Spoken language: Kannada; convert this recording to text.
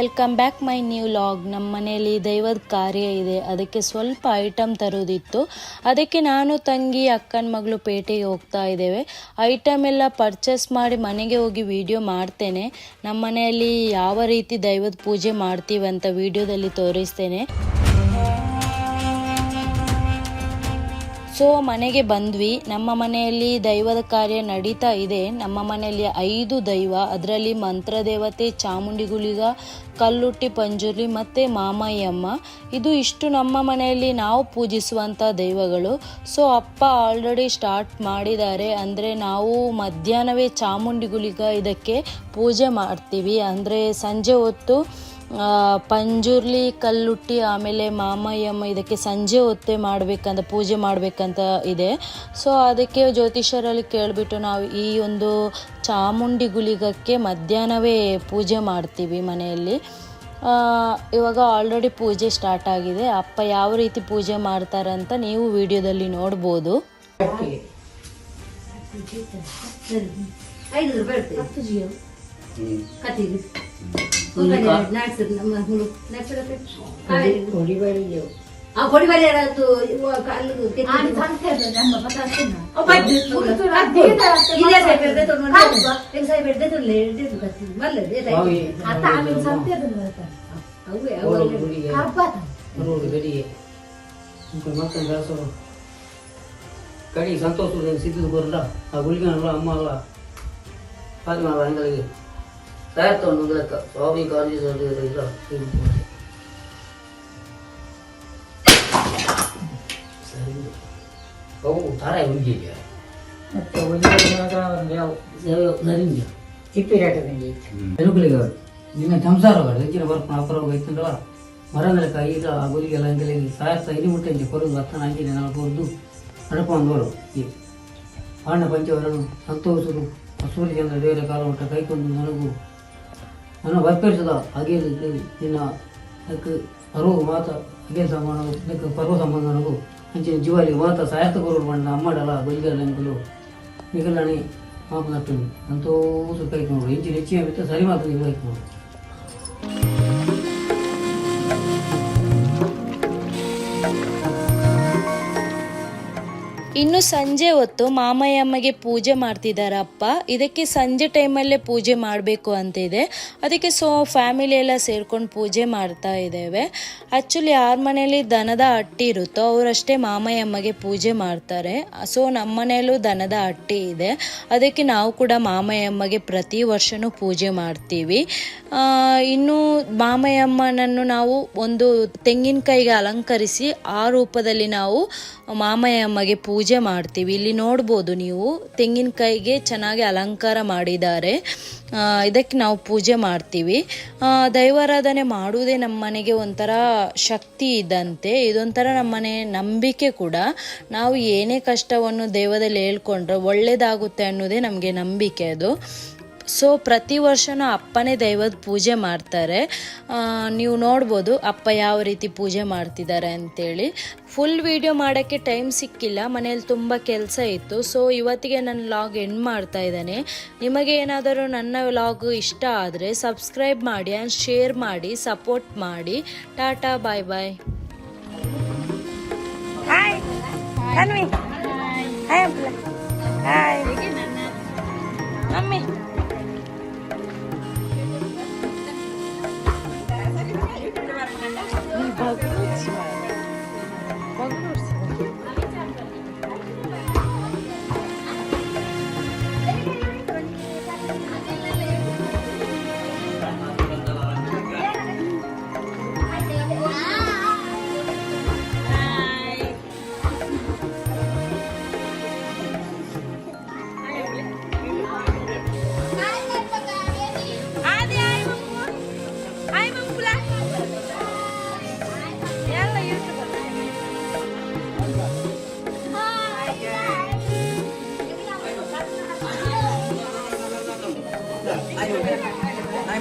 Welcome back my new log. ನಮ್ಮ ಮನೆಯಲ್ಲಿ ದೈವದ ಕಾರ್ಯ ಇದೆ. ಅದಕ್ಕೆ ಸ್ವಲ್ಪ ಐಟಮ್ ತರೋದಿತ್ತು ಅದಕ್ಕೆ ನಾನು, ತಂಗಿ, ಅಕ್ಕನ ಮಗಳು ಪೇಟೆಗೆ ಹೋಗ್ತಾ ಇದ್ದೇವೆ. ಐಟಮ್ ಎಲ್ಲ ಪರ್ಚೇಸ್ ಮಾಡಿ ಮನೆಗೆ ಹೋಗಿ ವಿಡಿಯೋ ಮಾಡ್ತೇನೆ. ನಮ್ಮ ಮನೆಯಲ್ಲಿ ಯಾವ ರೀತಿ ದೈವದ ಪೂಜೆ ಮಾಡ್ತೀವಿ ಅಂತ ವಿಡಿಯೋದಲ್ಲಿ ತೋರಿಸ್ತೇನೆ. ಸೊ ಮನೆಗೆ ಬಂದ್ವಿ. ನಮ್ಮ ಮನೆಯಲ್ಲಿ ದೈವದ ಕಾರ್ಯ ನಡೀತಾ ಇದೆ. ನಮ್ಮ ಮನೆಯಲ್ಲಿ ಐದು ದೈವ. ಅದರಲ್ಲಿ ಮಂತ್ರ ಮಂತ್ರದೇವತೆ ಚಾಮುಂಡಿಗುಳಿಗ ಕಲ್ಲುಟ್ಟಿ ಪಂಜುರ್ಲಿ ಮತ್ತು ಮಾಮಯ್ಯಮ್ಮ. ಇದು ಇಷ್ಟು ನಮ್ಮ ಮನೆಯಲ್ಲಿ ನಾವು ಪೂಜಿಸುವಂಥ ದೈವಗಳು. ಸೊ ಅಪ್ಪ ಆಲ್ರೆಡಿ ಸ್ಟಾರ್ಟ್ ಮಾಡಿದ್ದಾರೆ. ಅಂದರೆ ನಾವು ಮಧ್ಯಾಹ್ನವೇ ಚಾಮುಂಡಿಗುಳಿಗ ಇದಕ್ಕೆ ಪೂಜೆ ಮಾಡ್ತೀವಿ. ಅಂದರೆ ಸಂಜೆ ಹೊತ್ತು ಪಂಜುರ್ಲಿ ಕಲ್ಲುಟ್ಟಿ ಆಮೇಲೆ ಮಾಮಯ್ಯಮ್ಮ ಇದಕ್ಕೆ ಸಂಜೆ ಹೊತ್ತೆ ಮಾಡಬೇಕಂತ ಪೂಜೆ ಮಾಡಬೇಕಂತ ಇದೆ. ಸೊ ಅದಕ್ಕೆ ಜ್ಯೋತಿಷರಲ್ಲಿ ಕೇಳಿಬಿಟ್ಟು ನಾವು ಈ ಒಂದು ಚಾಮುಂಡಿ ಗುಳಿಗಕ್ಕೆ ಮಧ್ಯಾಹ್ನವೇ ಪೂಜೆ ಮಾಡ್ತೀವಿ ಮನೆಯಲ್ಲಿ. ಆ, ಇವಾಗ ಆಲ್ರೆಡಿ ಪೂಜೆ ಸ್ಟಾರ್ಟ್ ಆಗಿದೆ. ಅಪ್ಪ ಯಾವ ರೀತಿ ಪೂಜೆ ಮಾಡ್ತಾರಂತ ಅಂತ ನೀವು ವಿಡಿಯೋದಲ್ಲಿ ನೋಡ್ಬೋದು. ಐದು ರೂಪಾಯಿ ಇರ್ತದೆ ಹತ್ತು ಜಿಯೋ ಕತ್ತಿಗೆ ನಮ್ಮ ಹುಳು ಆ ಕೊಡಿ ಬರಿ ಅದು ಕಲ್ಲು ಕಡಿ ಸಂತೋಷ ಸಿದ್ದು ಬರಲ್ಲ ಆ ಗುಳಿಗೆ ಅಲ್ಲ ಅಮ್ಮ ಅಲ್ಲ ಹಾಗೆ ಮಾಡಲ್ಲ ಅಂಗಳಿಗೆ ಒಂದು ಲೆಕ್ಕ ಸ್ವಾಮಿ ಸರಿ ಅವು ತಾರಾಯ ಹುಡುಗಿಗೆ ಮತ್ತೆ ಸರಿ ಚಿಪ್ಪಿರಾಟದಲ್ಲಿ ಎರುಕಲಿಗೆ ನಿನ್ನ ಸಂಸಾರ ಹೆಚ್ಚಿನ ಬರ್ಪಣ ಅಪರ ಹೋಯ್ತಂದಲ್ಲ ಮರಂಗಳ ಈಗ ಆ ಗುಲಿಗೆಲ್ಲ ಹಂಗೆಲ್ಲ ಸಾಯತ್ತ ಮುಟ್ಟೆ ಮುಟ್ಟಂಗೆ ಕೊರದು ಹತ್ತನ ಅಂಜಿನ ನಾಲ್ಕು ಕೊರದು ನಡ್ಕೊಂಡು ಈ ಪಾಂಡ ಪಂಚವರನ್ನು ಸಂತೋಷರು ಸೂರ್ಯ ಚಂದ್ರ ದೇವರ ಕಾಲ ಕೈಕೊಂಡು ನನಗೂ ನನ್ನ ಬರ್ಪೇರಿಸದ ಹಾಗೆ ನಿನ್ನ ಪರ್ವ ಮಾತ ಹಾಗೆ ಸಂಬಂಧ ಪರ್ವ ಸಂಬಂಧ ನನಗೂ ಅಂಚಿನ ಜೀವಾಲಿ ಮಾತ ಸಾಯತ್ತ ಕೊರಡು ಬಂಡ ಅಮ್ಮಡಲ್ಲ ಗುಲಿಗೆಲ್ಲ ಅಂಕಲು ನಿಗಲಣಿ ಮಾಪನಟ್ಟು ಸಂತೋಷ ಕೈಕೊಂಡು ಇಂಚಿನ ಹೆಚ್ಚಿನ ಬಿಟ್ಟು ಸರಿ ಮಾತು ನೀವು ಕೈಕೊಂಡು ಇನ್ನು ಸಂಜೆ ಹೊತ್ತು ಮಾಮಯ್ಯಮ್ಮಗೆ ಪೂಜೆ ಮಾಡ್ತಿದ್ದಾರೆ ಅಪ್ಪ ಇದಕ್ಕೆ ಸಂಜೆ ಟೈಮಲ್ಲೇ ಪೂಜೆ ಮಾಡಬೇಕು ಅಂತ ಇದೆ. ಅದಕ್ಕೆ ಸೊ, ಫ್ಯಾಮಿಲಿ ಎಲ್ಲ ಸೇರ್ಕೊಂಡು ಪೂಜೆ ಮಾಡ್ತಾ ಇದ್ದೇವೆ. ಆ್ಯಕ್ಚುಲಿ ಯಾರ ಮನೆಯಲ್ಲಿ ದನದ ಹಟ್ಟಿ ಇರುತ್ತೋ, ಅವರಷ್ಟೇ ಮಾಮಯ್ಯಮ್ಮಗೆ ಪೂಜೆ ಮಾಡ್ತಾರೆ. ಸೊ, ನಮ್ಮ ಮನೆಯಲ್ಲೂ ದನದ ಹಟ್ಟಿ ಇದೆ. ಅದಕ್ಕೆ ನಾವು ಕೂಡ ಮಾಮಯ್ಯಮ್ಮಗೆ ಪ್ರತಿ ವರ್ಷವೂ ಪೂಜೆ ಮಾಡ್ತೀವಿ. ಇನ್ನು ಮಾಮಯ್ಯಮ್ಮನನ್ನು ನಾವು ಒಂದು ತೆಂಗಿನಕಾಯಿಗೆ ಅಲಂಕರಿಸಿ ಆ ರೂಪದಲ್ಲಿ ನಾವು ಮಾಮಯ್ಯಮ್ಮಗೆ ಪೂಜೆ ಮಾಡ್ತೀವಿ. ಇಲ್ಲಿ ನೋಡ್ಬೋದು ನೀವು, ತೆಂಗಿನಕಾಯಿಗೆ ಚೆನ್ನಾಗಿ ಅಲಂಕಾರ ಮಾಡಿದ್ದಾರೆ. ಇದಕ್ಕೆ ನಾವು ಪೂಜೆ ಮಾಡ್ತೀವಿ. ದೈವಾರಾಧನೆ ಮಾಡುವುದೇ ನಮ್ಮ ಮನೆಗೆ ಒಂಥರ ಶಕ್ತಿ ಇದ್ದಂತೆ, ಇದೊಂಥರ ನಮ್ಮ ಮನೆ ನಂಬಿಕೆ ಕೂಡ. ನಾವು ಏನೇ ಕಷ್ಟವನ್ನು ದೈವದಲ್ಲಿ ಹೇಳ್ಕೊಂಡ್ರೆ ಒಳ್ಳೆಯದಾಗುತ್ತೆ ಅನ್ನೋದೇ ನಮಗೆ ನಂಬಿಕೆ ಅದು. ಸೊ ಪ್ರತಿ ವರ್ಷನೂ ಅಪ್ಪನೇ ದೈವದ ಪೂಜೆ ಮಾಡ್ತಾರೆ. ನೀವು ನೋಡ್ಬೋದು ಅಪ್ಪ ಯಾವ ರೀತಿ ಪೂಜೆ ಮಾಡ್ತಿದ್ದಾರೆ ಅಂತೇಳಿ. ಫುಲ್ ವಿಡಿಯೋ ಮಾಡೋಕ್ಕೆ ಟೈಮ್ ಸಿಕ್ಕಿಲ್ಲ. ಮನೇಲಿ ತುಂಬ ಕೆಲಸ ಇತ್ತು. ಸೊ ಇವತ್ತಿಗೆ ನನ್ನ ಲಾಗ್ ಎಂಡ್ ಮಾಡ್ತಾ ಇದ್ದೇನೆ. ನಿಮಗೆ ಏನಾದರೂ ನನ್ನ ಲಾಗ್ ಇಷ್ಟ ಆದರೆ ಸಬ್ಸ್ಕ್ರೈಬ್ ಮಾಡಿ ಆ್ಯಂಡ್ ಶೇರ್ ಮಾಡಿ ಸಪೋರ್ಟ್ ಮಾಡಿ. Tata bye bye hi hi mummy hi